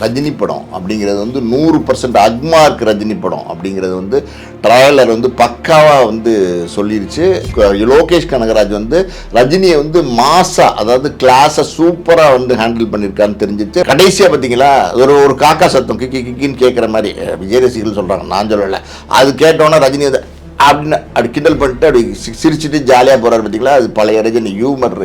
ரஜினி படம் அப்படிங்கிறது வந்து நூறு பர்சன்ட் அக்மார்க் ரஜினி படம் அப்படிங்கிறது வந்து ட்ரையலர் வந்து பக்காவாக வந்து சொல்லிருச்சு. லோகேஷ் கனகராஜ் வந்து ரஜினியை வந்து மாசா அதாவது கிளாஸை சூப்பராக வந்து ஹேண்டில் பண்ணியிருக்கான்னு தெரிஞ்சிச்சு. கடைசியாக பார்த்தீங்களா ஒரு ஒரு காக்கா சத்தம் கிக்கி கிக்கின்னு கேட்குற மாதிரி விஜய் ரசிகர்கள் சொல்கிறாங்க நான் சொல்லலை. அது கேட்டோன்னே ரஜினி வந்து அப்படின்னு அப்படி கிண்டல் பண்ணிட்டு அப்படி சி- சிரிச்சிட்டு ஜாலியாக போகிறாரு பார்த்தீங்களா அது பழைய ரஜினி ஹியூமர்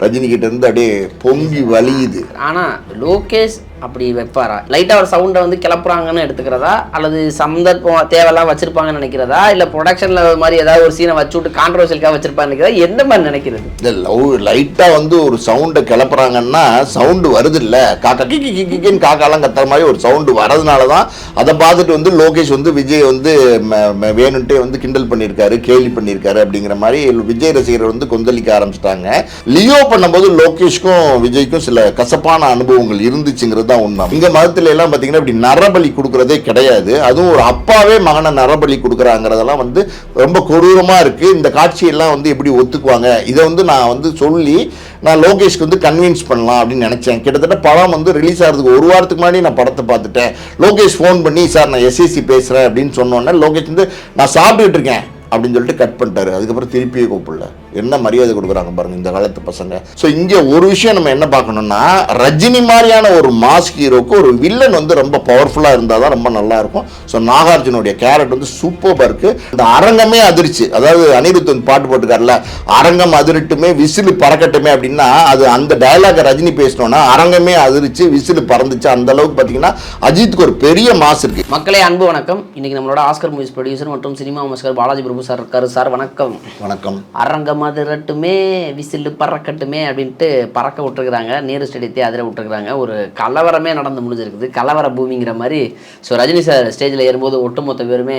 ரஜினி இருந்து அப்படியே பொங்கி வலியுது. ஆனால் லோகேஷ் அப்படி வைப்பாரா? லைட்டாக ஒரு சவுண்டை வந்து கிளப்புறாங்கன்னு எடுத்துக்கிறதா? அல்லது சந்தர்ப்பம் தேவையெல்லாம் வச்சிருப்பாங்கன்னு நினைக்கிறதா? இல்லை ப்ரொடக்ஷனில் மாதிரி ஏதாவது ஒரு சீனை வச்சு விட்டு கான்ட்ரவர்சியலுக்காக வச்சிருப்பான்னு எந்த மாதிரி நினைக்கிறது? இல்லை லவ் லைட்டாக வந்து ஒரு சவுண்டை கிளப்புறாங்கன்னா சவுண்டு வருது இல்லை காக்கா கிக்கி கிக்கின்னு காக்காலாம் கத்துற மாதிரி ஒரு சவுண்டு வரதுனால தான் அதை பார்த்துட்டு வந்து லோகேஷ் வந்து விஜய் வந்து ம- வேணுன்ட்டே வந்து கிண்டல் பண்ணியிருக்காரு கேலி பண்ணியிருக்காரு அப்படிங்கிற மாதிரி விஜய் ரசிகர் வந்து கொந்தளிக்க ஆரம்பிச்சிட்டாங்க. லியோ பண்ணும்போது லோகேஷ்க்கும் விஜய்க்கும் சில கசப்பான அனுபவங்கள் இருந்துச்சுங்கிறது தான் உண்மை. இங்க மதத்துல எல்லாம் பார்த்தீங்கன்னா இப்படி நரபலி கொடுக்கறதே கிடையாது. அதுவும் ஒரு அப்பாவே மகனை நரபலி கொடுக்குறாங்கிறதெல்லாம் வந்து ரொம்ப கொடூரமா இருக்கு. இந்த காட்சியெல்லாம் வந்து எப்படி ஒத்துக்குவாங்க? இதை வந்து நான் வந்து சொல்லி நான் லோகேஷ்க்கு வந்து கன்வின்ஸ் பண்ணலாம் அப்படின்னு நினச்சேன். கிட்டத்தட்ட படம் வந்து ரிலீஸ் ஆகிறதுக்கு ஒரு வாரத்துக்கு முன்னாடி நான் படத்தை பார்த்துட்டேன். லோகேஷ் ஃபோன் பண்ணி சார் நான் எஸ்எஸ்சி பேசுகிறேன் அப்படின்னு சொன்னோன்னே லோகேஷ் வந்து நான் சாப்பிட்டுட்டு இருக்கேன் அப்படின்னு சொல்லிட்டு கட் பண்ணிட்டாரு. அதுக்கப்புறம் திருப்பியே கூப்பிடல. என்ன மரியாதை கொடுக்குறாங்க பாருங்க இந்த காலத்து பசங்க. ஸோ இங்கே ஒரு விஷயம் நம்ம என்ன பார்க்கணும்னா ரஜினி மாதிரியான ஒரு மாஸ் ஹீரோக்கு ஒரு வில்லன் வந்து ரொம்ப பவர்ஃபுல்லாக இருந்தால் தான் ரொம்ப நல்லா இருக்கும். ஸோ நாகார்ஜுனுடைய கேரட் வந்து சூப்பராக இருக்கு. இந்த அரங்கமே அதிர்ச்சி. அதாவது அனிருத் வந்து பாட்டு போட்டுக்கார்ல அரங்கம் அதிரட்டுமே விசிலு பறக்கட்டுமே அப்படின்னா அது அந்த டயலாக ரஜினி பேசினோன்னா அரங்கமே அதிர்ச்சி விசிலு பறந்துச்சு அந்த அளவுக்கு பார்த்தீங்கன்னா அஜித்துக்கு ஒரு பெரிய மாஸ் இருக்கு. மக்களே அன்பு வணக்கம். இன்னைக்கு நம்மளோட ஆஸ்கர் மூவிஸ் ப்ரொடியூசர் மற்றும் சினிமா மஸ்கர் பாலாஜி பிரபு சார் இருக்காரு சார். வணக்கம். வணக்கம். அரங்கம் மதுரட்டுமே விசிலு பறக்கட்டுமே அப்படின்ட்டு பறக்க விட்டுருக்குறாங்க. நேரு ஸ்டேடியத்தை அதிர விட்டுருக்குறாங்க. ஒரு கலவரமே நடந்து முடிஞ்சிருக்குது. கலவர பூமிங்கிற மாதிரி. ஸோ ரஜினி சார் ஸ்டேஜில் ஏறும்போது ஒட்டுமொத்த பேருமே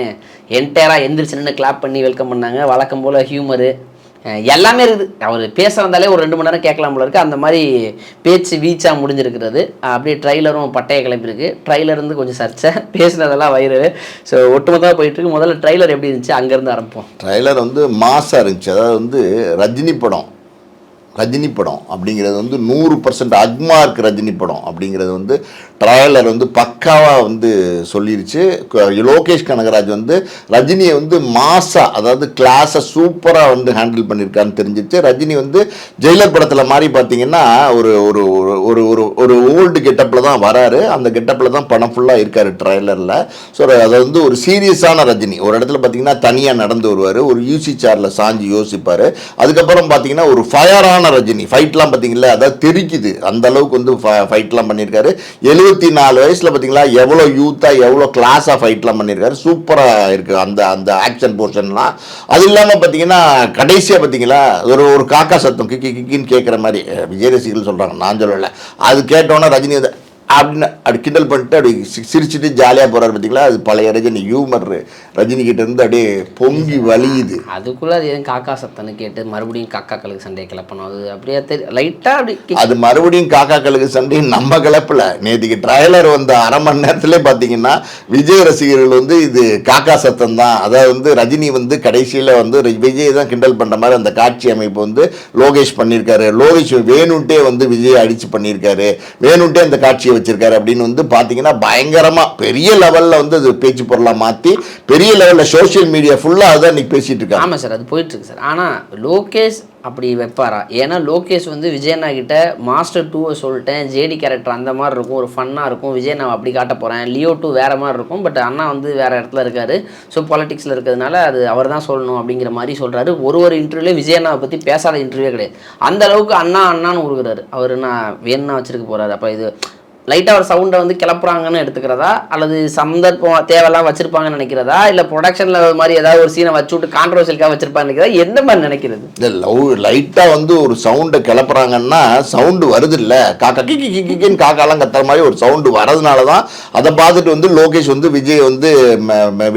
என்டையராக எந்திரிச்சு நின்று கிளாப் பண்ணி வெல்கம் பண்ணாங்க. வழக்கம் போல் ஹியூமரு எல்லாமே இருக்குது. அவர் பேசுகிறதாலே ஒரு ரெண்டு மணி நேரம் கேட்கலாம் போல இருக்குது அந்த மாதிரி பேச்சு வீச்சாக முடிஞ்சிருக்கிறது. அப்படியே ட்ரைலரும் பட்டையை கிளம்பியிருக்கு. ட்ரைலர் இருந்து கொஞ்சம் சர்ச்சை. பேசுனதெல்லாம் வயிறு. ஸோ ஒட்டுமொத்தமாக போயிட்டுருக்கு முதல்ல ட்ரைலர் எப்படி இருந்துச்சு? அங்கேருந்து ஆரம்பிப்போம். ட்ரைலர் வந்து மாசாக இருந்துச்சு. அதாவது வந்து ரஜினி படம். ரஜினி படம் அப்படிங்கிறது வந்து நூறு பர்சன்ட் அக்மார்க் ரஜினி படம் அப்படிங்கிறது வந்து ட்ரையலர் வந்து பக்காவாக வந்து சொல்லிருச்சு. லோகேஷ் கனகராஜ் வந்து ரஜினியை வந்து மாசா அதாவது கிளாஸை சூப்பராக வந்து ஹேண்டில் பண்ணியிருக்கான்னு தெரிஞ்சிச்சு. ரஜினி வந்து ஜெயிலர் படத்தில் மாதிரி பார்த்தீங்கன்னா ஒரு ஒரு ஒரு- ஒரு ஒரு ஓல்டு கெட்டப்பில் தான் வராரு. அந்த கெட்டப்பில் தான் படம் ஃபுல்லாக இருக்காரு ட்ரைலரில் ஸோ அது வந்து ஒரு சீரியஸான ரஜினி. ஒரு இடத்துல பார்த்தீங்கன்னா தனியாக நடந்து வருவார். ஒரு யூசி சேரில் சாஞ்சு யோசிப்பார். அதுக்கப்புறம் பார்த்தீங்கன்னா ஒரு ஃபயரான ரஜினி. ஃபைட்லாம் பார்த்தீங்களா அதாவது தெரிக்குது. அந்த அளவுக்கு வந்து ஃபைட்லாம் பண்ணியிருக்காரு எழுபத்தி நாலு வயசில் பார்த்தீங்களா எவ்வளோ யூத்தாக எவ்வளோ கிளாஸாக ஃபைட்லாம் பண்ணியிருக்காரு சூப்பராக இருக்குது அந்த அந்த ஆக்ஷன் போர்ஷன்லாம் அது இல்லாமல் பார்த்தீங்கன்னா கடைசியாக பார்த்தீங்களா ஒரு ஒரு காக்கா சத்தம் கிக்கி கிக்கின்னு கேட்குற மாதிரி விஜய் ரசிகர்கள் சொல்கிறாங்க நான் சொல்லலை அது கேட்டோன்னே ரஜினி அப்படின்னு அப்படி கிண்டல் பண்ணிட்டு அப்படி சிரிச்சிட்டு ஜாலியாக போகிறாரு பார்த்தீங்களா அது பழைய ரஜினி ஹியூமர் ரஜினி கிட்ட இருந்து அப்படியே பொங்கி வலியுது. அதுக்குள்ளே அது எதுவும் காக்கா சத்தம்னு கேட்டு மறுபடியும் காக்காக்களுக்கு சண்டையை கிளப்பணும். அது அப்படியே தெரி லைட்டாக அப்படி அது மறுபடியும் காக்காக்களுக்கு சண்டை நம்ம கிளப்பல. நேற்றுக்கு ட்ரைலர் வந்த அரை மணி நேரத்திலே பார்த்தீங்கன்னா விஜய் ரசிகர்கள் வந்து இது காக்கா சத்தம் தான் அதாவது வந்து ரஜினி வந்து கடைசியில் வந்து விஜய் தான் கிண்டல் பண்ணுற மாதிரி அந்த காட்சி அமைப்பு வந்து லோகேஷ் பண்ணியிருக்காரு. லோகேஷ் வேணுன்ட்டே வந்து விஜய் அடிச்சு பண்ணியிருக்காரு. வேணுன்ட்டே அந்த காட்சியை வச்சிருக்காரு அப்படின்னு வந்து பார்த்தீங்கன்னா பயங்கரமாக பெரிய லெவலில் வந்து அது பேச்சு பொருளாக மாற்றி பெரிய லெவலில் சோஷியல் மீடியா ஃபுல்லாக அதான் இன்னைக்கு பேசிட்டு இருக்காங்க ஆமாம் சார் அது போயிட்டுருக்கு சார். ஆனால் லோகேஷ் அப்படி வைப்பாரா? ஏன்னா லோகேஷ் வந்து விஜயண்ணா கிட்ட மாஸ்டர் டூவை சொல்லிட்டேன். ஜேடி கேரக்டர் அந்த மாதிரி இருக்கும் ஒரு ஃபன்னாக இருக்கும். விஜய் நான் அப்படி காட்ட போகிறேன் லியோ டூ வேறு மாதிரி இருக்கும். பட் அண்ணா வந்து வேறு இடத்துல இருக்கார். ஸோ பாலிட்டிக்ஸில் இருக்கிறதுனால அது அவர் தான் சொல்லணும் அப்படிங்கிற மாதிரி சொல்கிறாரு ஒரு ஒரு இன்டர்வியூலேயும் விஜயண்ணாவை பற்றி பேசாத இன்டர்வியூவே கிடையாது. அந்த அளவுக்கு அண்ணா அண்ணான்னு உருகிறாரு. அவர் நான் வேணும்னா வச்சிருக்க போகிறாரு அப்போ இது லைட்டாக ஒரு சவுண்டை வந்து கிளப்புறாங்கன்னு எடுத்துக்கிறதா? அல்லது சந்தர்ப்பம் தேவையெல்லாம் வச்சிருப்பாங்கன்னு நினைக்கிறதா? இல்லை ப்ரொடக்ஷனில் மாதிரி ஏதாவது ஒரு சீனை வச்சு விட்டு கான்ட்ரவர்சியலுக்காக வச்சிருப்பான்னு நினைக்கிறதா? எந்த மாதிரி நினைக்கிறது? இந்த லவ் லைட்டாக வந்து ஒரு சவுண்டை கிளப்புறாங்கன்னா சவுண்டு வருது இல்லை காக்கா கிக்கி கிக்கின்னு காக்காலாம் கத்துற மாதிரி ஒரு சவுண்டு வரதுனால தான் அதை பார்த்துட்டு வந்து லோகேஷ் வந்து விஜய் வந்து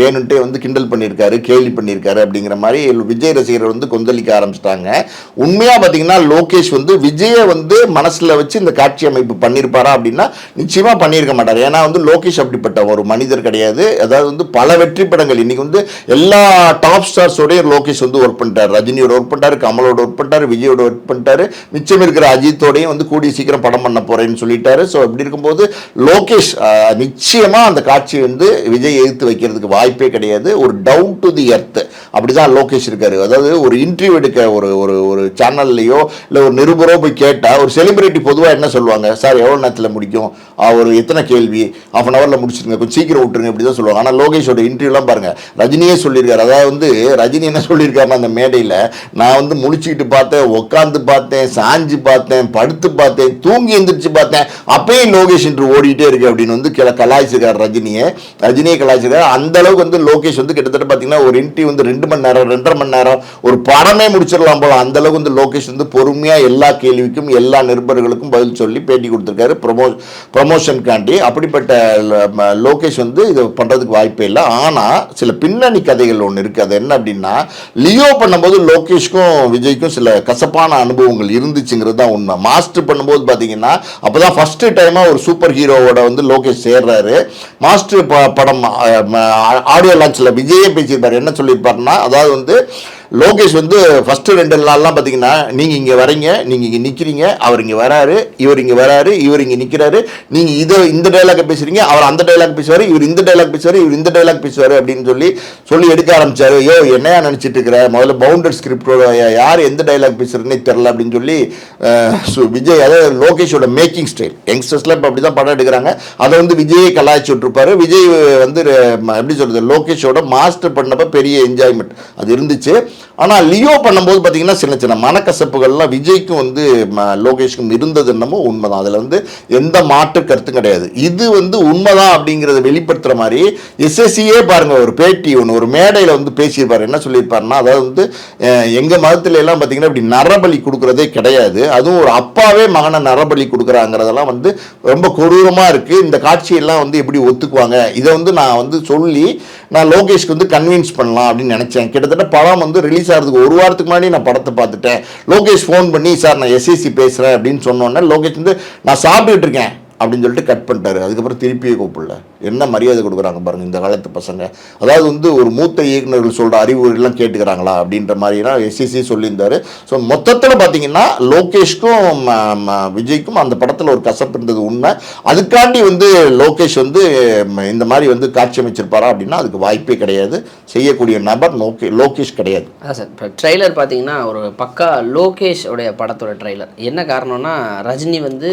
வேணுன்ட்டே வந்து கிண்டல் பண்ணியிருக்காரு கேலி பண்ணியிருக்காரு அப்படிங்கிற மாதிரி விஜய் ரசிகர்கள் வந்து கொந்தளிக்க ஆரம்பிச்சிட்டாங்க. உண்மையாக பார்த்தீங்கன்னா லோகேஷ் வந்து விஜயை வந்து மனசில் வச்சு இந்த காட்சி அமைப்பு பண்ணியிருப்பாரா அப்படின்னா நிச்சயமாக பண்ணியிருக்க மாட்டார். ஏன்னா வந்து லோகேஷ் அப்படிப்பட்ட ஒரு மனிதர் கிடையாது. அதாவது வந்து பல வெற்றி படங்கள். இன்னைக்கு வந்து எல்லா டாப் ஸ்டார்ஸோடய லோகேஷ் வந்து ஒர்க் பண்ணிட்டார். ரஜினியோட ஒர்க் பண்ணிட்டாரு கமலோட ஒர்க் பண்ணிட்டார் விஜயோட ஒர்க் பண்ணிட்டாரு. மிச்சம் இருக்கிற அஜித்தோடையும் வந்து கூடிய சீக்கிரம் படம் பண்ண போறேன்னு சொல்லிட்டாரு. ஸோ அப்படி இருக்கும்போது லோகேஷ் நிச்சயமாக அந்த காட்சி வந்து விஜய் எதிர்த்து வைக்கிறதுக்கு வாய்ப்பே கிடையாது. ஒரு டவுன் டு தி எர்த் அப்படிதான் லோகேஷ் இருக்காரு. அதாவது ஒரு இன்டர்வியூ எடுக்க ஒரு ஒரு ஒரு சேனல்லையோ இல்லை ஒரு நிருபரோ போய் கேட்டால் ஒரு செலிபிரிட்டி பொதுவாக என்ன சொல்லுவாங்க? சார் எவ்வளோ நேரத்தில் முடிக்கும்? ஆ, அவர் எத்தனை கேள்வி? ஆஃப் அன் ஹவரில் முடிச்சிருங்க. கொஞ்சம் சீக்கிரம் விட்டுருங்க இப்படி தான் சொல்லுவாங்க. ஆனால் லோகேஷோட இன்டர்வியூலாம் பாருங்கள் ரஜினியே சொல்லியிருக்காரு. அதாவது வந்து ரஜினி என்ன சொல்லியிருக்காருன்னா அந்த மேடையில் நான் வந்து முடிச்சுக்கிட்டு பார்த்தேன் உட்காந்து பார்த்தேன் சாஞ்சு பார்த்தேன் படுத்து பார்த்தேன் தூங்கி எந்திரிச்சு பார்த்தேன். அப்பயும் லோகேஷ் இன்று ஓடிட்டே இருக்கு அப்படின்னு வந்து கிள கலாய்ச்சிருக்கார் ரஜினியை. ரஜினியை கலாய்ச்சிருக்காரு. அந்த அளவுக்கு வந்து லோகேஷ் வந்து கிட்டத்தட்ட பார்த்தீங்கன்னா ஒரு இன்டர்வியூ வந்து ரெண்டு மணி நேரம் ரெண்டரை மணி நேரம் ஒரு படமே முடிச்சிடலாம் போல. அந்த அளவுக்கு வந்து லோகேஷ் வந்து பொறுமையாக எல்லா கேள்விக்கும் எல்லா நிருபர்களுக்கும் பதில் சொல்லி பேட்டி கொடுத்துருக்காரு. ப்ரொமோ ப்ரொமோஷனுக்காண்டி அப்படிப்பட்ட லோகேஷ் வந்து இது பண்ணுறதுக்கு வாய்ப்பே இல்லை. ஆனால் சில பின்னணி கதைகள் ஒன்று இருக்குது அது என்ன அப்படின்னா லியோ பண்ணும்போது லோகேஷ்க்கும் விஜய்க்கும் சில கசப்பான அனுபவங்கள் இருந்துச்சுங்கிறது தான் உண்மை. மாஸ்டர் பண்ணும்போது பார்த்தீங்கன்னா அப்பதான் ஃபஸ்ட்டு டைமாக ஒரு சூப்பர் ஹீரோவோட வந்து லோகேஷ் சேர்றாரு. மாஸ்டர் ப- படம் ஆடியோ லான்ச்சில் விஜயே பேசியிருப்பார். என்ன சொல்லியிருப்பாருன்னா அதாவது வந்து லோகேஷ் வந்து ஃபஸ்ட்டு ரெண்டு நாள்லாம் பார்த்தீங்கன்னா நீங்கள் இங்கே வரீங்க நீங்கள் இங்கே நிற்கிறீங்க அவர் இங்கே வராரு இவர் இங்கே வராரு இவர் இங்கே நிற்கிறாரு நீங்கள் இதை இந்த டைலாக் பேசுறீங்க அவர் அந்த டைலாக் பேசுவார் இவர் இந்த டைலாக் பேசுவார் இவர் இந்த டைலாக் பேசுவார் அப்படின்னு சொல்லி சொல்லி எடுக்க ஆரம்பிச்சார். ஐயோ என்னையா நினச்சிட்டு இருக்கிற? முதல்ல பவுண்டர் ஸ்கிரிப்டோட யார் எந்த டைலாக் பேசுறதுன்னே தெரில அப்படின்னு சொல்லி விஜய் அதாவது லோகேஷோட மேக்கிங் ஸ்டைல் யங்ஸ்டர்ஸ்லாம் இப்போ அப்படி தான் படம் எடுக்கிறாங்க. அதை வந்து விஜயை கலாய்ச்சி விட்ருப்பாரு விஜய் வந்து எப்படி சொல்கிறது லோகேஷோட மாஸ்டர் பண்ணப்போ பெரிய என்ஜாய்மெண்ட் அது இருந்துச்சு. ஆனால் லியோ பண்ணும்போது பார்த்தீங்கன்னா சின்ன சின்ன மனக்கசப்புகள்லாம் விஜய்க்கும் வந்து ம- லோகேஷ்க்கும் இருந்தது என்னமோ உண்மைதான். அதில் வந்து எந்த மாற்று கருத்தும் கிடையாது. இது வந்து உண்மைதான் அப்படிங்கிறத வெளிப்படுத்துகிற மாதிரி எஸ்எஸ்சியே பாருங்கள் ஒரு பேட்டி ஒன்று ஒரு மேடையில் வந்து பேசியிருப்பார். என்ன சொல்லியிருப்பாருன்னா அதாவது வந்து எங்கள் மதத்துல எல்லாம் பார்த்தீங்கன்னா இப்படி நரபலி கொடுக்குறதே கிடையாது. அதுவும் ஒரு அப்பாவே மகனை நரபலி கொடுக்குறாங்கிறதெல்லாம் வந்து ரொம்ப கொடூரமாக இருக்குது இந்த காட்சியெல்லாம் வந்து எப்படி ஒத்துக்குவாங்க? இதை வந்து நான் வந்து சொல்லி நான் லோகேஷ்க்கு வந்து கன்வின்ஸ் பண்ணலாம் அப்படின்னு நினச்சேன். கிட்டத்தட்ட படம் வந்து ரிலீஸ் ஆகிறதுக்கு ஒரு வாரத்துக்கு முன்னாடி நான் படத்தை பார்த்துட்டேன். லோகேஷ் ஃபோன் பண்ணி சார் நான் எஸ்எஸ்சி பேசுறேன் அப்படின்னு சொன்னோன்னே லோகேஷ் வந்து நான் சாப்பிட்டுட்டு இருக்கேன். அப்படின்னு சொல்லிட்டு கட் பண்ணிட்டாரு. அதுக்கப்புறம் திருப்பியே கூப்பிடல. என்ன மரியாதை கொடுக்குறாங்க பாருங்க இந்த காலத்து பசங்க. அதாவது வந்து ஒரு மூத்த இயக்குநர்கள் சொல்கிற அறிவுரைலாம் கேட்டுக்கிறாங்களா அப்படின்ற மாதிரிலாம் எஸ்எஸ்சி சொல்லியிருந்தாரு. ஸோ மொத்தத்தில் பார்த்தீங்கன்னா லோகேஷ்க்கும் ம, ம, விஜய்க்கும் அந்த படத்தில் ஒரு கசப்பு இருந்தது உண்மை. அதுக்காண்டி வந்து லோகேஷ் வந்து இந்த மாதிரி வந்து காட்சி அமைச்சிருப்பாரா அப்படின்னா அதுக்கு வாய்ப்பே கிடையாது. செய்யக்கூடிய நபர் லோகே லோகேஷ் கிடையாது. அதான் சார். இப்போ ட்ரெய்லர் பார்த்தீங்கன்னா ஒரு பக்கா லோகேஷ் உடைய படத்தோட ட்ரெய்லர் என்ன காரணம்னா ரஜினி வந்து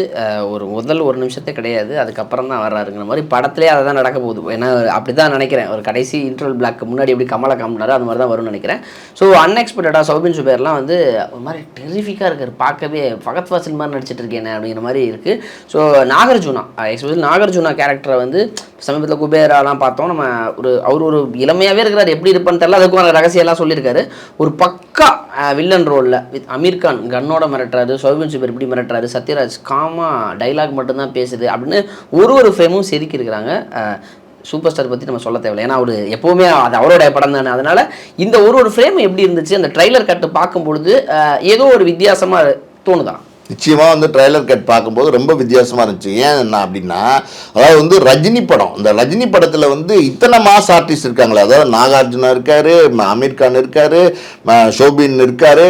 ஒரு முதல் ஒரு நிமிஷம் நிமிஷத்தே கிடையாது. அதுக்கப்புறம் தான் வர்றாருங்கிற மாதிரி படத்திலே அதை தான் நடக்க போகுது. ஏன்னா அப்படி தான் நினைக்கிறேன். ஒரு கடைசி இன்டர்வல் பிளாக்கு முன்னாடி எப்படி கமலை காமினாரோ அது மாதிரி தான் வரும்னு நினைக்கிறேன். ஸோ அன்எக்ஸ்பெக்டடாக சௌபின் சுபேர்லாம் வந்து ஒரு மாதிரி டெரிஃபிக்காக இருக்கார். பார்க்கவே ஃபகத் ஃபாசில் மாதிரி நடிச்சிட்டு இருக்கேன் அப்படிங்கிற மாதிரி இருக்குது ஸோ நாகார்ஜுனா எக்ஸ்பெஷல் நாகார்ஜுனா கேரக்டரை வந்து சமீபத்தில் குபேராலாம் பார்த்தோம். நம்ம ஒரு அவர் ஒரு இளமையாகவே இருக்கிறார். எப்படி இருப்பான்னு தெரியல. அதுக்கும் ரகசியெல்லாம் சொல்லியிருக்காரு. ஒரு பக்கா வில்லன் ரோலில் வித் அமீர் கான் கன்னோட மிரட்டுறாரு சௌபின் சுபர் எப்படி மிரட்டுறாரு சத்யராஜ் காமா டைலாக் மட்டும்தான் பேசுது அப்படின்னு ஒரு ஒரு ஃப்ரேமும் செதுக்கியிருக்கிறாங்க சூப்பர் ஸ்டார் பற்றி நம்ம சொல்ல தேவையில்லை. ஏன்னா அவர் எப்போவுமே அது அவருடைய படம் தானே. அதனால் இந்த ஒரு ஒரு ஃப்ரேம் எப்படி இருந்துச்சு அந்த ட்ரைலர் கட்டு பார்க்கும்பொழுது ஏதோ ஒரு வித்தியாசமாக தோணுதான். நிச்சயமாக வந்து ட்ரைலர் கட் பார்க்கும்போது ரொம்ப வித்தியாசமாக இருந்துச்சு. ஏன் என்ன அப்படின்னா அதாவது வந்து ரஜினி படம் இந்த ரஜினி படத்தில் வந்து இத்தனை மாஸ் ஆர்டிஸ்ட் இருக்காங்களே. அதாவது நாகார்ஜுனா இருக்கார் அமீர் கான் இருக்கார் ஷோபின் இருக்கார்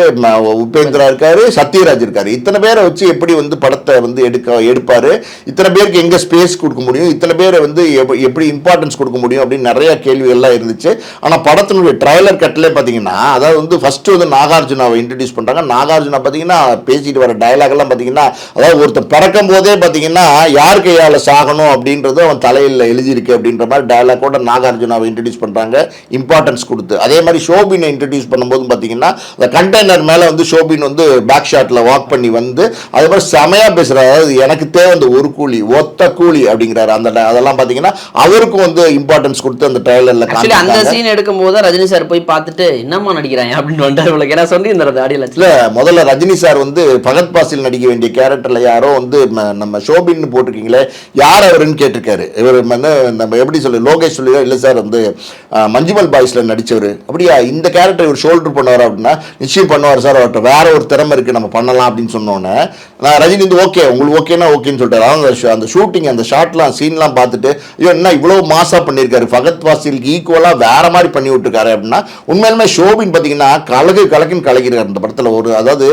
உபேந்திரா இருக்கார் சத்யராஜ் இருக்கார். இத்தனை பேரை வச்சு எப்படி வந்து படத்தை வந்து எடுக்க எடுப்பார்? இத்தனை பேருக்கு எங்கே ஸ்பேஸ் கொடுக்க முடியும்? இத்தனை பேரை வந்து எப்படி இம்பார்ட்டன்ஸ் கொடுக்க முடியும்? அப்படின்னு நிறைய கேள்விகள்லாம் இருந்துச்சு. ஆனால் படத்தினுடைய ட்ரைலர் கட்டிலே பார்த்தீங்கன்னா அதாவது வந்து ஃபஸ்ட்டு வந்து நாகார்ஜுனாவை இன்ட்ரடியூஸ் பண்ணுறாங்க நாகார்ஜுனா பார்த்தீங்கன்னா பேசிட்டு வர டயலாக் எல்லாம் பாத்தீங்கன்னா அதாவது ஒருத்தன் பிறக்கும் போதே பாத்தீங்கன்னா யார் கையால சாகணும் அப்படின்றது அவன் தலையில எழுதியிருக்கு அப்படின்ற மாதிரி டயலாக்கோட நாகார்ஜுனாவை இன்ட்ரடியூஸ் பண்றாங்க. இம்பார்ட்டன்ஸ் கொடுத்து. அதே மாதிரி ஷோபினை இன்ட்ரடியூஸ் பண்ணும்போது பாத்தீங்கன்னா அந்த கண்டெய்னர் மேல வந்து ஷோபின் வந்து பேக் ஷாட்ல வாக் பண்ணி வந்து அதே மாதிரி செமையா பேசுறாரு. அதாவது எனக்கு தேவை அந்த ஒரு கூலி ஒத்த கூலி அப்படிங்கிறாரு. அந்த அதெல்லாம் பாத்தீங்கன்னா அவருக்கும் வந்து இம்பார்ட்டன்ஸ் கொடுத்து அந்த ட்ரைலர்ல அந்த சீன் எடுக்கும் போது ரஜினி சார் போய் பார்த்துட்டு என்னம்மா நடிக்கிறாங்க அப்படின்னு வந்தார் உங்களுக்கு ஏன்னா சொல்லி இந்த ஆடியோ இல்ல முதல்ல ரஜினி சார் வந்து பகத் பாசில் பாய்ஸில் நடிக்க வேண்டிய கேரக்டரில் யாரோ வந்து நம்ம ஷோபின்னு போட்டிருக்கீங்களே யார் அவருன்னு கேட்டிருக்காரு. இவர் வந்து நம்ம எப்படி சொல்லு லோகேஷ் சொல்லி இல்லை சார் வந்து மஞ்சுமல் பாய்ஸ்ல நடித்தவர் அப்படியா இந்த கேரக்டர் இவர் ஷோல்டர் பண்ணுவார் அப்படின்னா நிச்சயம் பண்ணுவார் சார் அவர்கிட்ட வேற ஒரு திறமை இருக்கு நம்ம பண்ணலாம் அப்படின்னு சொன்னோன்னே நான் ரஜினி வந்து ஓகே உங்களுக்கு ஓகேனா ஓகேன்னு சொல்லிட்டாரு. அவங்க அந்த ஷூட்டிங் அந்த ஷாட்லாம் சீன்லாம் பார்த்துட்டு ஐயோ என்ன இவ்வளோ மாசாக பண்ணியிருக்காரு? ஃபகத் வாசிலுக்கு ஈக்குவலாக வேற மாதிரி பண்ணி விட்டுருக்காரு அப்படின்னா உண்மையிலுமே ஷோபின் பார்த்தீங்கன்னா கலகு கலக்குன்னு கலக்கிறார் அந்த படத்தில். ஒரு அதாவது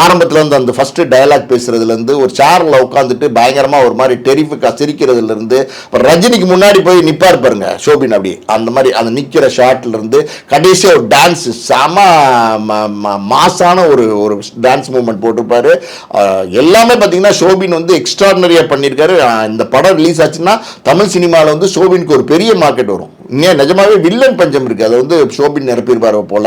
ஆரம்பத்தில் வந்து அந்த ஃபஸ்ட்டு டயலாக் பேசுறதுலேருந்து ஒரு சேரில் உட்காந்துட்டு பயங்கரமாக ஒரு மாதிரி டெரிஃபிக்காக சிரிக்கிறதுலேருந்து ரஜினிக்கு முன்னாடி போய் நிப்பார் பாருங்க ஷோபின் அப்படி. அந்த மாதிரி அந்த நிற்கிற ஷார்ட்லேருந்து கடைசியாக ஒரு டான்ஸ் செம ம- மாசான ஒரு ஒரு டான்ஸ் மூமெண்ட் போட்டிருப்பார். எல்லாமே பார்த்தீங்கன்னா ஷோபின் வந்து எக்ஸ்ட்ராடனரியாக பண்ணியிருக்காரு. இந்த படம் ரிலீஸ் ஆச்சுன்னா தமிழ் சினிமாவில் வந்து ஷோபினுக்கு ஒரு பெரிய மார்க்கெட் வரும். இங்கே நிஜமாவே வில்லன் பஞ்சம் இருக்கு. அதை வந்து ஷோபின் நிரப்பியிருப்பார் போல.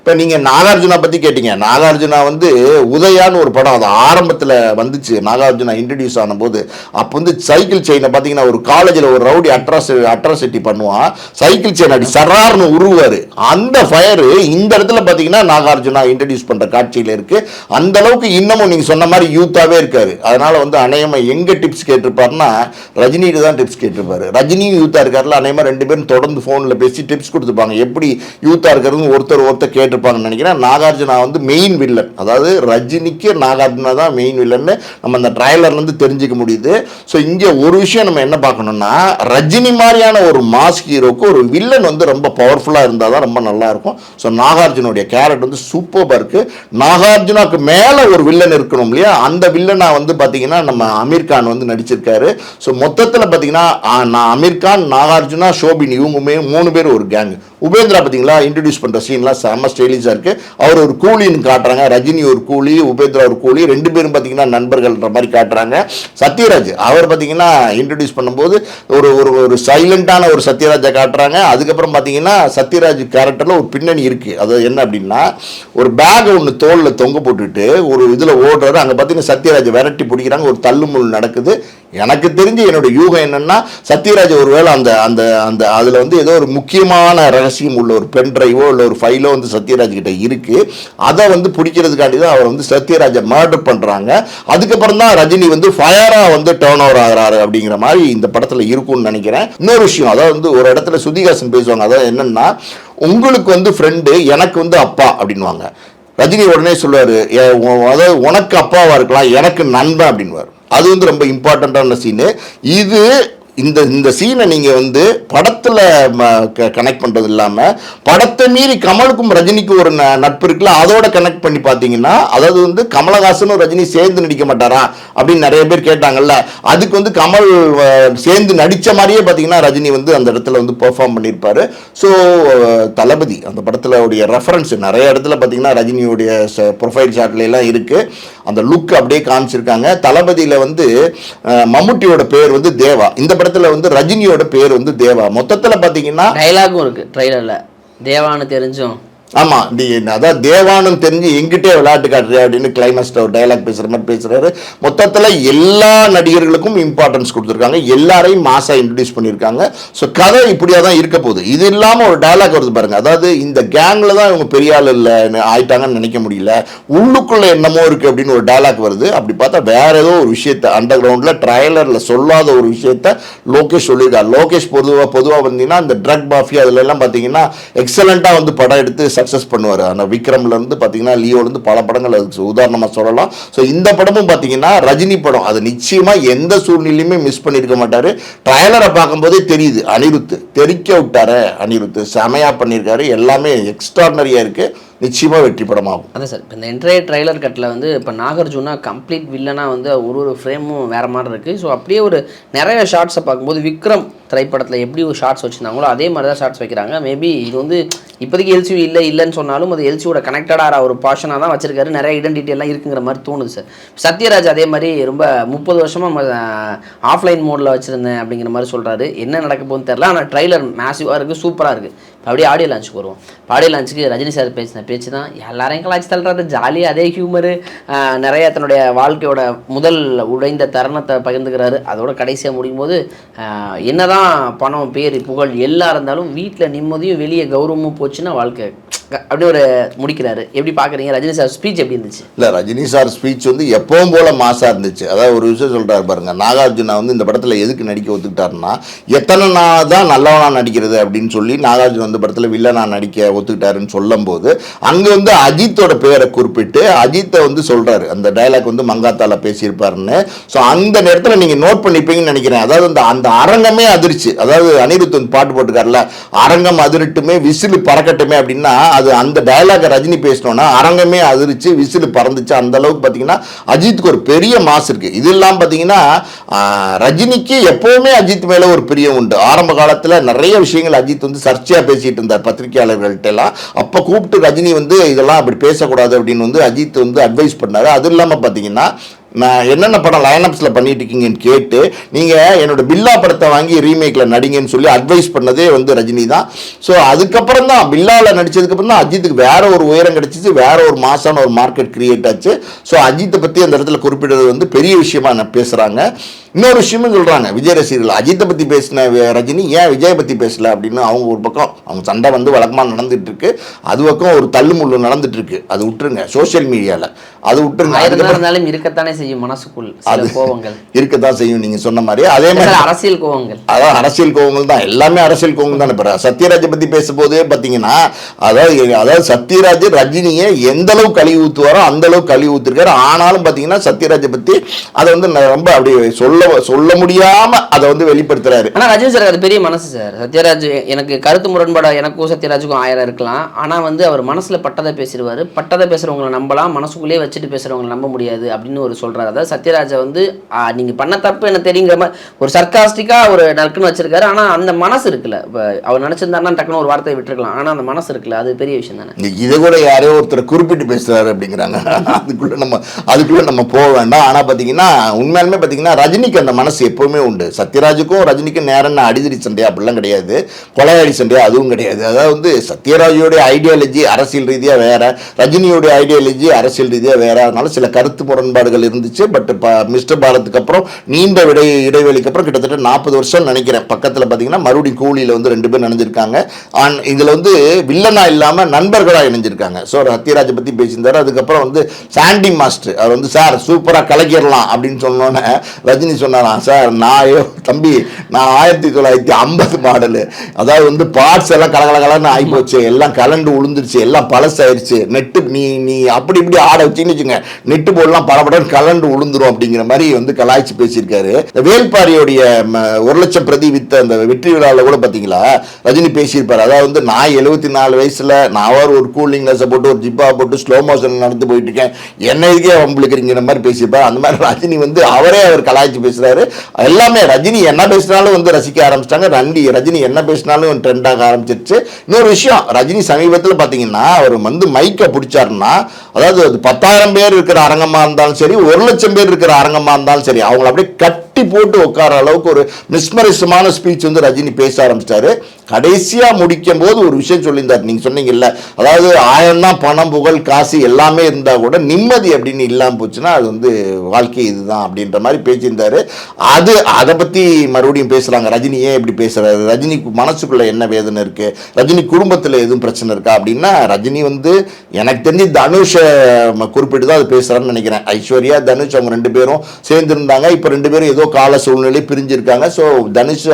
இப்போ நீங்கள் நாகார்ஜுனா பற்றி கேட்டீங்க. நாகார்ஜுனா வந்து உதயான்னு ஒரு படம் அது ஆரம்பத்தில் வந்துச்சு. நாகார்ஜுனா இன்ட்ரடியூஸ் ஆனபோது அப்போ வந்து சைக்கிள் செயினை பார்த்தீங்கன்னா ஒரு காலேஜில் ஒரு ரவுடி அட்ராசி அட்ராசிட்டி பண்ணுவான். சைக்கிள் செயின் அடி சரார்னு உருவாரு. அந்த ஃபயரு இந்த இடத்துல பார்த்தீங்கன்னா நாகார்ஜுனா இன்ட்ரடியூஸ் பண்ணுற காட்சியில் இருக்கு. அந்த அளவுக்கு இன்னமும் நீங்கள் சொன்ன மாதிரி யூத்தாகவே இருக்காரு. அதனால வந்து அநேகமாக எங்கே டிப்ஸ் கேட்டிருப்பாருன்னா ரஜினிட்டு தான் டிப்ஸ் கேட்டிருப்பாரு. ரஜினியும் யூத்தாக இருக்காருல அநேகமாக ரெண்டு பேரும் தொடர்ந்து ஃபோனில் பேசி டிப்ஸ் கொடுத்துருப்பாங்க எப்படி யூத்தாக இருக்கிறது ஒருத்தர் ஒருத்தர் கேட்டிருப்பாங்கன்னு நினைக்கிறேன். நாகார்ஜுனா வந்து மெயின் வில்லன் அதாவது ரஜினிக்கு நாகார்ஜுனா தான் மெயின் வில்லன்னு நம்ம அந்த ட்ரைலர்லேருந்து தெரிஞ்சுக்க முடியுது. ஸோ இங்கே ஒரு விஷயம் நம்ம என்ன பார்க்கணும்னா ரஜினி மாதிரியான ஒரு மாஸ் ஹீரோக்கு ஒரு வில்லன் வந்து ரொம்ப பவர்ஃபுல்லாக இருந்தால் தான் ரொம்ப நல்லாயிருக்கும் ஸோ நாகார்ஜுனுடைய கேரட் வந்து சூப்பராக இருக்கு. நாகார்ஜுனாக்கு மேலே ஒரு வில்லன் இருக்கணும் இல்லையா? அந்த வில்லனாக வந்து பார்த்தீங்கன்னா நம்ம அமீர் கான் வந்து நடிச்சிருக்காரு. ஸோ மொத்தத்தில் பார்த்தீங்கன்னா நான் அமீர் கான் நாகார்ஜுனா ஷோபின் இவங்குமே மூணு பேர் ஒரு கேங் உபேந்திரா பார்த்தீங்களா? இன்ட்ரடியூஸ் பண்ணுற சீன்லாம் செம்ம ஸ்டைலிஷாக இருக்கு. அவர் ஒரு கூலின்னு காட்டுறாங்க. ரஜினி ஒரு கூலி உபேந்திரா ஒரு கூலி. ரெண்டு பேரும் பார்த்தீங்கன்னா நண்பர்கள்ன்ற மாதிரி காட்டுறாங்க. சத்யராஜ் அவர் பார்த்தீங்கன்னா இன்ட்ரடியூஸ் பண்ணும்போது ஒரு ஒரு ஒரு சைலண்டான ஒரு சத்யராஜை காட்டுறாங்க. அதுக்கப்புறம் பார்த்தீங்கன்னா சத்யராஜ் கேரக்டரில் ஒரு பின்னணி இருக்குது அது என்ன அப்படின்னா ஒரு பேக் ஒன்று தோலில் தொங்க போட்டுட்டு ஒரு இதில் ஓடுறாரு. அங்கே பார்த்தீங்கன்னா சத்யராஜ் விரட்டி பிடிக்கிறாங்க. ஒரு தள்ளுமுள் நடக்குது. எனக்கு தெரிஞ்சு என்னுடைய யூகம் என்னன்னா சத்யராஜ் ஒருவேளை அந்த அந்த அந்த அதில் வந்து ஏதோ ஒரு முக்கியமான ரகசியம் உள்ள ஒரு பென் டிரைவோ இல்லை ஒரு ஃபைலோ வந்து சத்யராஜ் கிட்ட இருக்கு. அதை வந்து பிடிக்கிறதுக்காண்டி தான் அவர் வந்து சத்யராஜை மர்டர் பண்ணுறாங்க அதுக்கப்புறம் தான் ரஜினி வந்து ஃபயராக வந்து டேர்ன் ஓவர் ஆகிறாரு அப்படிங்கிற மாதிரி இந்த படத்தில் இருக்கும்னு நினைக்கிறேன். இன்னொரு விஷயம் அதாவது வந்து ஒரு இடத்துல சுதிகாசன் பேசுவாங்க. அதாவது என்னன்னா உங்களுக்கு வந்து ஃப்ரெண்டு எனக்கு வந்து அப்பா அப்படின்வாங்க ரஜினி உடனே சொல்லுவார் அதாவது உனக்கு அப்பாவாக இருக்கலாம் எனக்கு நண்பன் அப்படின்வார் அது வந்து ரொம்ப இம்பார்ட்டண்ட்டான சீனு இது இந்த இந்த சீனை நீங்கள் வந்து படத்தில் கனெக்ட் பண்ணுறது இல்லாமல் படத்தை மீறி கமலுக்கும் ரஜினிக்கும் ஒரு ந- நட்பு இருக்குல்ல அதோட கனெக்ட் பண்ணி பார்த்தீங்கன்னா அதாவது வந்து கமலஹாசனும் ரஜினி சேர்ந்து நடிக்க மாட்டாரா அப்படின்னு நிறைய பேர் கேட்டாங்கல்ல அதுக்கு வந்து கமல் சேர்ந்து நடித்த மாதிரியே பார்த்தீங்கன்னா ரஜினி வந்து அந்த இடத்துல வந்து பெர்ஃபார்ம் பண்ணியிருப்பாரு. ஸோ தளபதி அந்த படத்தில் உடைய ரெஃபரன்ஸ் நிறைய இடத்துல பார்த்தீங்கன்னா ரஜினியுடைய ப்ரொஃபைல் ஷாட்ல இருக்குது அந்த லுக் அப்படியே காமிச்சிருக்காங்க. தளபதியில் வந்து மம்முட்டியோட பேர் வந்து தேவா. இந்த படத்தில் வந்து ரஜினியோட பேர் வந்து தேவா. மொத்தத்தில் பார்த்தீங்கன்னா டைலாகும் இருக்குது ட்ரைலரில் தேவான்னு தெரிஞ்சும். ஆமாம் நீ அதான் தேவானம் தெரிஞ்சு எங்கிட்டே விளையாட்டு காட்டுறியா அப்படின்னு கிளைமேக்ஸ்ல ஒரு டைலாக் பேசுகிற மாதிரி பேசுகிறாரு மொத்தத்தில் எல்லா நடிகர்களுக்கும் இம்பார்ட்டன்ஸ் கொடுத்துருக்காங்க. எல்லாரையும் மாசாக இன்ட்ரடியூஸ் பண்ணியிருக்காங்க. ஸோ கதை இப்படியா தான் இருக்க போகுது. இது இல்லாமல் ஒரு டைலாக் வருது பாருங்க. அதாவது இந்த கேங்கில் தான் இவங்க பெரிய ஆள் இல்லை ஆயிட்டாங்கன்னு நினைக்க முடியல. உள்ளுக்குள்ளே என்னமோ இருக்குது அப்படின்னு ஒரு டைலாக் வருது. அப்படி பார்த்தா வேற ஏதோ ஒரு விஷயத்த அண்டர் கிரவுண்டில் ட்ரைலரில் சொல்லாத ஒரு விஷயத்த லோகேஷ் சொல்லியிருக்காரு. லோகேஷ் பொதுவாக பொதுவாக வந்தீங்கன்னா இந்த ட்ரக் மாஃபியா அதுலலாம் பார்த்தீங்கன்னா எக்ஸலண்ட்டாக வந்து படம் எடுத்து சக்ஸஸ் பண்ணுவார். அந்த விக்ரம்லேருந்து பார்த்தீங்கன்னா லியோலேருந்து பல படங்கள் அதுக்கு உதாரணமாக சொல்லலாம். ஸோ இந்த படமும் பார்த்தீங்கன்னா ரஜினி படம். அது நிச்சயமாக எந்த சூழ்நிலையுமே மிஸ் பண்ணியிருக்க மாட்டார். ட்ரைலரை பார்க்கும்போதே தெரியுது. அனிருத் தெரிக்க விட்டாரு அனிருத்து செமையாக பண்ணியிருக்காரு எல்லாமே எக்ஸ்ட்ராடனரியா இருக்குது நிச்சயமாக வெற்றி படமாகும். அதான் சார். இப்போ இந்த என்ட்ரைய ட்ரைலர் கட்டில் வந்து இப்போ நாகார்ஜுனா கம்ப்ளீட் வில்லனாக வந்து ஒரு ஒரு ஃப்ரேமும் வேறு மாதிரி இருக்குது ஸோ அப்படியே ஒரு நிறைய ஷார்ட்ஸை பார்க்கும்போது விக்ரம் திரைப்படத்தில் எப்படி ஒரு ஷார்ட்ஸ் வச்சுருந்தாங்களோ அதே மாதிரி தான் ஷார்ட்ஸ் வைக்கிறாங்க. மேபி இது வந்து இப்போதைக்கு எல்சி இல்லை இல்லைன்னு சொன்னாலும் அது எல்சியோட கனெக்டடாக ஒரு பாஷனாக தான் வச்சிருக்காரு. நிறைய ஐடென்டிட்டி எல்லாம் இருக்குங்கிற மாதிரி தோணுது சார் சத்யராஜ் அதே மாதிரி ரொம்ப முப்பது வருஷமாக ஆஃப்லைன் மோடில் வச்சுருந்தேன் அப்படிங்கிற மாதிரி சொல்கிறாரு என்ன நடக்க போகுதுன்னு தெரில ஆனால் ட்ரைலர் மேசிவாக இருக்குது சூப்பராக இருக்குது இப்போ அப்படியே ஆடியோ லான்ச்சுக்கு வருவோம். இப்போ ஆடியோ லான்ச்சுக்கு ரஜினி சார் பேசின பேச்சு தான் எல்லாரையும் கலாச்சி தள்ளுறது ஜாலியாக அதே ஹியூமரு நிறைய தன்னுடைய வாழ்க்கையோட முதல் உடைந்த தருணத்தை பகிர்ந்துக்கிறாரு. அதோட கடைசியாக முடியும் போது என்னதான் பணம் பேர் புகழ் எல்லாம் இருந்தாலும் வீட்டில் நிம்மதியும் வெளியே கௌரவமும் போச்சுன்னா வாழ்க்கை. அப்படி ஒரு முடிக்கிறாரு. எப்படி பாக்குறீங்க ரஜினி சார் ஸ்பீச் எப்படி இருந்துச்சு? இல்ல ரஜினி சார் ஸ்பீச் வந்து எப்பவும் போல மாசா இருந்துச்சு. அதாவது ஒரு விஷயம் சொல்றாரு பாருங்க நாகார்ஜுனா வந்து இந்த படத்துல எதுக்கு நடிக்க ஒத்துக்கிட்டாருன்னா எத்தனை நாள் தான் நல்லவனா நடிக்கிறது அப்படின்னு சொல்லி நாகார்ஜுன் வந்து படத்துல வில்லனா நடிக்க ஒத்துக்கிட்டாருன்னு சொல்லும்போது அங்க வந்து அஜித்தோட பேரை குறிப்பிட்டு அஜித்தை வந்து சொல்றாரு. அந்த டயலாக் வந்து மங்காத்தால பேசியிருப்பாருன்னு. ஸோ அந்த நேரத்தில் நீங்க நோட் பண்ணிப்பீங்கன்னு நினைக்கிறேன். அதாவது அந்த அந்த அரங்கமே அதிர்ச்சி. அதாவது அனிருத் வந்து பாட்டு போட்டுக்காருல அரங்கம் அதிரட்டுமே விசிலு பறக்கட்டுமே அப்படின்னா அது அந்த டயலாக ரஜினி பேசினோன்னா அரங்கமே அதிர்ச்சி விசிறு பறந்துச்சு. அந்த அளவுக்கு பார்த்தீங்கன்னா அஜித்துக்கு ஒரு பெரிய மாஸ் இருக்குது இது இல்லாமல் பார்த்தீங்கன்னா ரஜினிக்கு எப்போவுமே அஜித் மேலே ஒரு பிரியம் உண்டு. ஆரம்ப காலத்தில் நிறைய விஷயங்கள் அஜித் வந்து சர்ச்சையாக பேசிகிட்டு இருந்தார் பத்திரிகையாளர்கள்ட்ட எல்லாம் அப்போ கூப்பிட்டு ரஜினி வந்து இதெல்லாம் அப்படி பேசக்கூடாது அப்படின்னு வந்து அஜித் வந்து அட்வைஸ் பண்ணார். அது இல்லாமல் பார்த்தீங்கன்னா நான் என்னென்ன படம் லைனப்ஸில் பண்ணிட்டு இருக்கீங்கன்னு கேட்டு நீங்கள் என்னோட பில்லா படத்தை வாங்கி ரீமேக்கில் நடிங்கன்னு சொல்லி அட்வைஸ் பண்ணதே வந்து ரஜினி தான். ஸோ அதுக்கப்புறம் தான் பில்லாவில் நடித்ததுக்கப்புறம் தான் அஜித்துக்கு வேற ஒரு உயரம் கிடச்சிச்சு வேற ஒரு மாசான ஒரு மார்க்கெட் கிரியேட் ஆச்சு. ஸோ அஜித்தை பற்றி அந்த இடத்துல குறிப்பிடுறது வந்து பெரிய விஷயமா நான் பேசுகிறாங்க இன்னொரு விஷயமும் சொல்கிறாங்க விஜய் ரசிகர்கள் அஜித்தை பற்றி பேசின ரஜினி ஏன் விஜயை பற்றி பேசல அப்படின்னு அவங்க ஒரு பக்கம் அவங்க சண்டை வந்து வழக்கமாக நடந்துட்டு இருக்கு அது பக்கம் ஒரு தள்ளுமுள்ளு நடந்துட்டு இருக்கு அது விட்டுருங்க சோஷியல் மீடியாவில் அது விட்டுருங்க. இருந்தாலும் இருக்கத்தானே செய்யும் மனசுக்குள் அது கோவங்கள் இருக்கத்தான் செய்யும் நீங்க சொன்ன மாதிரி அதே மாதிரி அரசியல் கோவங்கள் அதான் அரசியல் கோவங்கள் தான். எல்லாமே அரசியல் கோவங்கள் தான். இப்போ சத்யராஜை பத்தி பேசும்போதே பார்த்தீங்கன்னா அதாவது அதாவது சத்யராஜ் ரஜினியை எந்த அளவுக்கு கழுவி ஊத்துவாரோ அந்த அளவுக்கு கழுவி ஊத்திருக்காரு. ஆனாலும் பார்த்தீங்கன்னா சத்யராஜை பத்தி அதை வந்து ரொம்ப அப்படி சொல்ல சொல்ல முடியாம அதை வந்து வெளிப்படுத்துறாரு. ஆனா ரஜினி சார் அது பெரிய மனசு சார். சத்யராஜ் எனக்கு கருத்து முரண்பாடு எனக்கும் சத்யராஜுக்கும் ஆயிரம் இருக்கலாம். ஆனா வந்து அவர் மனசுல பட்டதை பேசிடுவாரு. பட்டதை பேசுறவங்களை நம்பலாம். மனசுக்குள்ளேயே வச்சுட்டு பேசுறவங்களை நம்ப முடியாது அப்படின்னு ஒரு சொல்றாரு. அதாவது சத்யராஜை வந்து நீங்க பண்ண தப்பு என்ன தெரியுங்கிற மாதிரி ஒரு சர்க்காஸ்டிக்கா ஒரு நக்குன்னு வச்சிருக்காரு. ஆனா அந்த மனசு இருக்குல்ல. அவர் நினைச்சிருந்தாருன்னா டக்குன்னு ஒரு வார்த்தையை விட்டுருக்கலாம். ஆனா அந்த மனசு இருக்குல்ல. அது பெரிய விஷயம் தானே. இதை கூட யாரோ ஒருத்தர் குறிப்பிட்டு பேசுறாரு அப்படிங்கிறாங்க. அதுக்குள்ள நம்ம அதுக்குள்ள நம்ம போக வேண்டாம். ஆனா பாத்தீங்கன்னா உண்மையாலுமே பாத்தீங்கன்னா ரஜினிக்கு அந்த மனசு எப்பவுமே உண்டு. சத்யராஜுக்கும் ரஜினிக்கும் நேரம் அடிதடி சண்டையா அப்படிலாம் கிடையாது. கொலையாடி சண்டையா அதுவும் கிடையாது. அதாவது வந்து சத்யராஜோடைய ஐடியாலஜி அரசியல் ரீதியாக வேற ரஜினியோடைய ஐடியாலஜி அரசியல் ரீதியாக வேற. அதனால சில கருத்து முரண்பாடுகள் இருந்துச்சு. பட் மிஸ்டர் பாரத்துக்கு அப்புறம் நீண்ட விடை இடைவெளிக்கு அப்புறம் கிட்டத்தட்ட நாற்பது வருஷம் நினைக்கிறேன். பக்கத்தில் பார்த்தீங்கன்னா மறுபடியும் கூலியில் வந்து ரெண்டு பேர் நினைஞ்சிருக்காங்க ஆன் இதுல வந்து வில்லனா இல்லாமல் நண்பர்களாக இணைஞ்சிருக்காங்க. ஸோ சத்யராஜை பற்றி பேசியிருந்தார். அதுக்கப்புறம் வந்து சாண்டி மாஸ்டர் அவர் வந்து சார் சூப்பராக கலக்கிடலாம் அப்படின்னு சொன்னோன்னே ரஜினி சொன்னாராம் சார் நான் ஐயோ தம்பி நான் ஆயிரத்தி தொள்ளாயிரத்தி ஐம்பது மாடலு அதாவது வந்து பார்ட்ஸ் எல்லாம் கலகலகலன்னு ஆகி போச்சு எல்லாம் கலண்டு உளுந்துருச்சு. எல்லாம் பழசாயிருச்சு. நெட்டு நீ நீ அப்படி இப்படி ஆட வச்சுன்னு வச்சுங்க. நெட்டு போடலாம் படபடன்னு கலண்டு உளுந்துரும் அப்படிங்கிற மாதிரி வந்து கலாய்ச்சி பேசியிருக்காரு. இந்த வேல்பாரியோடைய ஒரு லட்சம் பிரதி வித்த அந்த வெற்றி விழாவில் கூட பார்த்தீங்களா ரஜினி பேசியிருப்பார். அதாவது வந்து நான் எழுபத்தி நாலு வயசுல நான் ஒரு ஒரு கூலிங் கிளாஸை போட்டு ஒரு ஜிப்பா போட்டு ஸ்லோ மோஷன் நடந்து போயிட்டு இருக்கேன். என்ன இதுக்கே வம்பளுக்குறீங்கிற மாதிரி பேசியிருப்பார். அந்த மாதிரி ரஜினி வந்து அவரே அவர் கலாய்ச்சி பேசுறாரு எல்லாமே ரஜினி என்ன பேசினாலும் வந்து ரசிக்க ஆரம்பிச்சிட்டாங்க. ரண்டி ரஜினி என்ன பேசினாலும் ட்ரெண்டாக ஆரம்பிச்சிருச்சு. இன்னொரு விஷயம் ரஜினி சமீபத்தில் பார்த்தீங்கன்னா அவர் வந்து மைக்கை பிடிச்சாருன்னா அதாவது பத்தாயிரம் பேர் இருக்கிற அரங்கமாக இருந்தாலும் சரி ஒரு லட்சம் பேர் இருக்கிற அரங்கமாக இருந்தாலும் சரி அவங்கள அப்படியே கட்டி போட்டு உட்கார அளவுக்கு ஒரு மிஸ்மரிசமான ஸ்பீச் வந்து ரஜினி பேச ஆரம்பிச்சிட்டாரு. கடைசியா முடிக்கும் போது ஒரு விஷயம் சொல்லியிருந்தார். நீங்க சொன்னீங்கல்ல அதாவது ஆயிரம் தான் பணம் புகழ் காசு எல்லாமே இருந்தால் கூட நிம்மதி அப்படின்னு இல்லாமல் போச்சுன்னா அது வந்து வாழ்க்கை இதுதான் அப்படின்ற மாதிரி பேசியிருந்தாரு. அது அதை பற்றி மறுபடியும் பேசுறாங்க. ரஜினி ஏன் இப்படி பேசுகிறாரு ரஜினி மனசுக்குள்ள என்ன வேதனை இருக்கு? ரஜினி குடும்பத்தில் எதுவும் பிரச்சனை இருக்கா அப்படின்னா ரஜினி வந்து எனக்கு தெரிஞ்சு தனுஷை குறிப்பிட்டு தான் அது பேசுகிறான்னு நினைக்கிறேன். ஐஸ்வர்யா தனுஷ் அவங்க ரெண்டு பேரும் சேர்ந்துருந்தாங்க. இப்போ ரெண்டு பேரும் ஏதோ கால சூழ்நிலை பிரிஞ்சிருக்காங்க. ஸோ தனுஷ்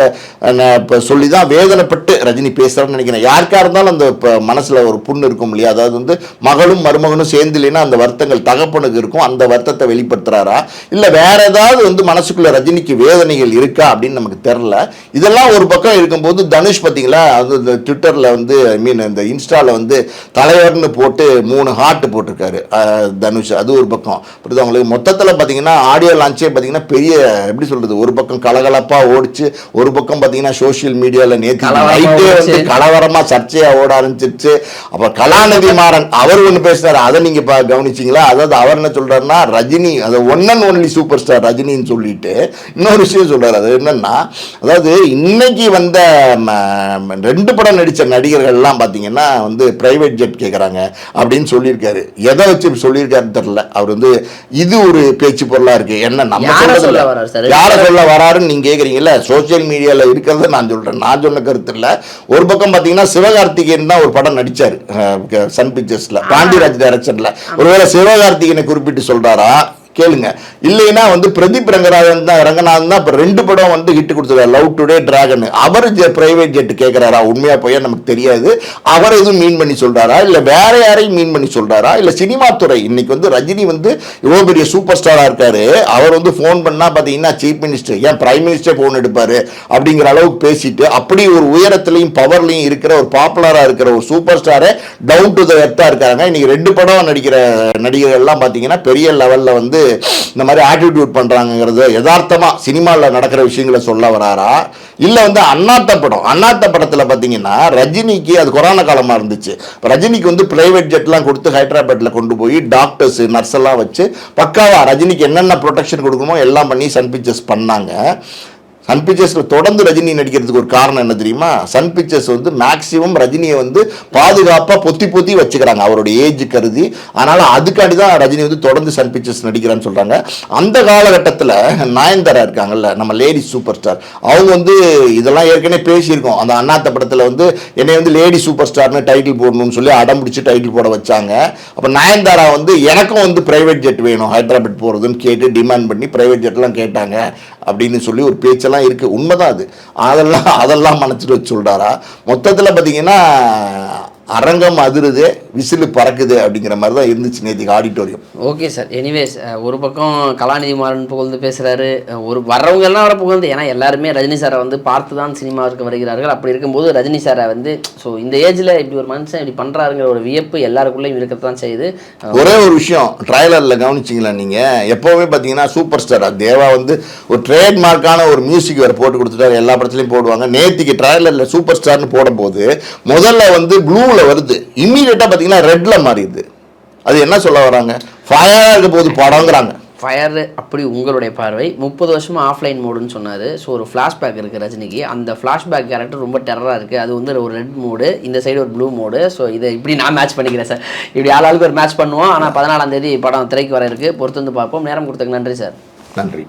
இப்போ சொல்லி தான் வேதனைப்பட்டு ரஜினி பேசுகிறான்னு நினைக்கிறேன். யாருக்கா இருந்தாலும் அந்த இப்போ மனசுல ஒரு புண்ணு இருக்கும் இல்லையா? அதாவது வந்து மகளும் மருமகனும் சேர்ந்து இல்லைன்னா அந்த வருத்தங்கள் தகப்பனுக்கு இருக்கும். அந்த வருத்தத்தை வெளிப்படுத்துறாரா? இல்லை வேற ஏதாவது வந்து மனசுக்குள்ள ரஜினிக்கு வேதனைகள் இருக்கா அப்படின்னு நமக்கு தெரில இதெல்லாம் ஒரு பக்கம் இருக்கும்போது தனுஷ் பார்த்தீங்களா அது இந்த ட்விட்டரில் வந்து ஐ மீன் இந்த இன்ஸ்டாவில் வந்து தலைவர்னு போட்டு மூணு ஹார்ட் போட்டிருக்காரு அஹ், தனுஷ். அது ஒரு பக்கம். புரியுது உங்களுக்கு? மொத்தத்தில் பார்த்தீங்கன்னா ஆடியோ லான்ச்சே பார்த்தீங்கன்னா பெரிய எப்படி சொல்றது? ஒரு பக்கம் கலகலப்பாக ஓடிச்சு ஒரு பக்கம் பார்த்தீங்கன்னா சோஷியல் மீடியாவில் நேற்று நைட்டே வந்து. கலவரமா சர்ச்சையா ஓட ஆரம்பிச்சிருச்சு. அப்ப கலாநிதி மாறன் அவர் ஒண்ணு பேசுறாரு அதை நீங்க கவனிச்சீங்களா? அதாவது அவர் என்ன சொல்றாருன்னா ரஜினி அது one and only super star ரஜினின்னு சொல்லிட்டு இன்னொரு விஷயம் சொல்றாரு. அது என்னன்னா அதாவது இன்னைக்கு வந்த ரெண்டு படம் நடிச்ச நடிகர்கள்லாம் பாத்தீங்கன்னா வந்து பிரைவேட் ஜெட் கேக்குறாங்க அப்படின்னு சொல்லியிருக்காரு. எதை வச்சு சொல்லியிருக்காருன்னு தெரியல. அவர் வந்து இது ஒரு பேச்சு பொருளா இருக்கு. என்ன நம்ம சொல்ல சார்? யாரை சொல்ல வராருன்னு நீங்க கேக்குறீங்கல்ல? சோஷியல் மீடியால இருக்கிறத நான் சொல்றேன். நான் சொன்ன கருத்து இல்ல. ஒரு பக்கம் பாத்தீங்கன்னா சிவகார்த்திகேயன் தான் ஒரு படம் நடிச்சாரு. அஹ், சன் பிக்சர்ஸ்ல. பாண்டியராஜ் டைரக்ஷன்ல ஒருவேளை சிவகார்த்திகேயனை குறிப்பிட்டு சொல்றாரா? கேளுங்க. இல்லைன்னா வந்து பிரதீப் ரங்கராஜன் தான் ரங்கநாதன் தான் இப்போ ரெண்டு படம் வந்து ஹிட் கொடுத்துருக்காரு. லவ் டுடே டிராகன் அவர் பிரைவேட் ஜெட் கேட்குறாரா உண்மையாக போய் நமக்கு தெரியாது. அவர் எதுவும் மீன் பண்ணி சொல்கிறாரா இல்லை வேற யாரையும் மீன் பண்ணி சொல்கிறாரா இல்லை சினிமா துறை. இன்னைக்கு வந்து ரஜினி வந்து இவ்வளோ பெரிய சூப்பர் ஸ்டாராக இருக்காரு. அவர் வந்து ஃபோன் பண்ணால் பார்த்தீங்கன்னா சீஃப் மினிஸ்டர் ஏன் பிரைம் மினிஸ்டர் ஃபோன் எடுப்பார்? அப்படிங்கிற அளவுக்கு பேசிட்டு அப்படி ஒரு உயரத்துலையும் பவர்லையும் இருக்கிற ஒரு பாப்புலராக இருக்கிற ஒரு சூப்பர் ஸ்டாரே டவுன் டு த எர்த்தாக இருக்காங்க. இன்னைக்கு ரெண்டு படம் நடிக்கிற நடிகர்கள்லாம் பார்த்தீங்கன்னா பெரிய லெவலில் வந்து இந்த மாதிரி ஆட்டிடியூட் பண்ணுறாங்கிறது யதார்த்தமாக சினிமாவில் நடக்கிற விஷயங்களை சொல்ல வராரா? இல்லை வந்து அண்ணாத்த படம் அண்ணாத்த படத்தில் பார்த்தீங்கன்னா ரஜினிக்கு அது கொரோனா காலமாக இருந்துச்சு. ரஜினிக்கு வந்து பிரைவேட் ஜெட்லாம் கொடுத்து ஹைதராபாத்தில் கொண்டு போய் டாக்டர்ஸ் நர்ஸ் எல்லாம் வச்சு பக்காவாக ரஜினிக்கு என்னென்ன ப்ரொடெக்ஷன் கொடுக்கணுமோ எல்லாம் பண்ணி சன் பிக்சர்ஸ் பண்ணாங்க. சன் பிக்சர்ஸில் தொடர்ந்து ரஜினி நடிக்கிறதுக்கு ஒரு காரணம் என்ன தெரியுமா? சன் பிக்சர்ஸ் வந்து மேக்ஸிமம் ரஜினியை வந்து பாதுகாப்பாக பொத்தி பொத்தி வச்சுக்கிறாங்க. அவரோட ஏஜ் கருதி. அதனால் அதுக்காண்டி தான் ரஜினி வந்து தொடர்ந்து சன் பிக்சர்ஸ் நடிக்கிறான்னு சொல்கிறாங்க அந்த காலகட்டத்தில் நயன்தாரா இருக்காங்கல்ல நம்ம லேடி சூப்பர் ஸ்டார் அவங்க வந்து இதெல்லாம் ஏற்கனவே பேசியிருக்கோம். அந்த அண்ணாத்த படத்தில் வந்து என்னை வந்து லேடி சூப்பர் ஸ்டார்னு டைட்டில் போடணும்னு சொல்லி அடம் பிடிச்சி டைட்டில் போட வச்சாங்க. அப்போ நயன்தாரா வந்து எனக்கும் வந்து ப்ரைவேட் ஜெட் வேணும். ஹைதராபாத் போகிறதுன்னு கேட்டு டிமாண்ட் பண்ணி ப்ரைவேட் ஜெட்லாம் கேட்டாங்க. அப்படின்னு சொல்லி ஒரு பேச்செல்லாம் இருக்குது உண்மைதான் அது. அதெல்லாம் அதெல்லாம் மனசில் வச்சு சொல்கிறாரா மொத்தத்தில் பார்த்தீங்கன்னா அரங்கம் அதிருது விசிலு பறக்குது அப்படிங்கிற மாதிரி தான் இருந்துச்சு நேற்றுக்கு ஆடிட்டோரியம் ஓகே சார் எனிவேஸ் ஒரு பக்கம் கலாநிதி மாறன் புகழ்ந்து பேசுகிறாரு ஒரு வர்றவங்க எல்லாம் வர புகழ்ந்து ஏன்னா எல்லாருமே ரஜினி சாரை வந்து பார்த்து தான் சினிமாவுக்கு வருகிறார்கள். அப்படி இருக்கும்போது ரஜினி சாரை வந்து ஸோ இந்த ஏஜில் இப்படி ஒரு மனுஷன் இப்படி பண்ணுறாருங்கிற ஒரு வியப்பு எல்லாருக்குள்ளேயும் இருக்கத்தான் செய்யுது. ஒரே ஒரு விஷயம் ட்ரைலரில் கவனிச்சிங்களா நீங்கள் எப்போவுமே பார்த்தீங்கன்னா சூப்பர் ஸ்டார் தேவா வந்து ஒரு ட்ரேட்மார்க்கான ஒரு மியூசிக் வேறு போட்டு கொடுத்துட்டாரு. எல்லா படத்துலையும் போடுவாங்க. நேத்திக்கு ட்ரைலரில் சூப்பர் ஸ்டார்னு போடும்போது முதல்ல வந்து ப்ளூவில் வருது. இம்மீடியட்டாக பார்த்தீங்கன்னா ரெட்டில் மாறிடுது. அது என்ன சொல்ல வராங்க? ஃபயராக இருக்க போது படங்கிறாங்க. ஃபயர் அப்படி உங்களுடைய பார்வை. முப்பது வருஷமா ஆஃப்லைன் மோடுன்னு சொன்னார். ஸோ ஒரு ஃப்ளாஷ்பேக் இருக்குது ரஜினிக்கு. அந்த ஃப்ளாஷ்பேக் கேரக்டர் ரொம்ப டெரராக இருக்குது அது வந்து ஒரு ரெட் மோடு இந்த சைடு ஒரு ப்ளூ மோடு ஸோ இதை இப்படி நான் மேட்ச் பண்ணிக்கிறேன் சார் இப்படி ஆளாளுக்கு ஒரு மேட்ச் பண்ணுவோம். ஆனால் பதினாலாம் தேதி படம் திரைக்கு வர இருக்கு. பொறுத்து வந்து பார்ப்போம். நேரம் கொடுத்ததுக்கு நன்றி சார் நன்றி.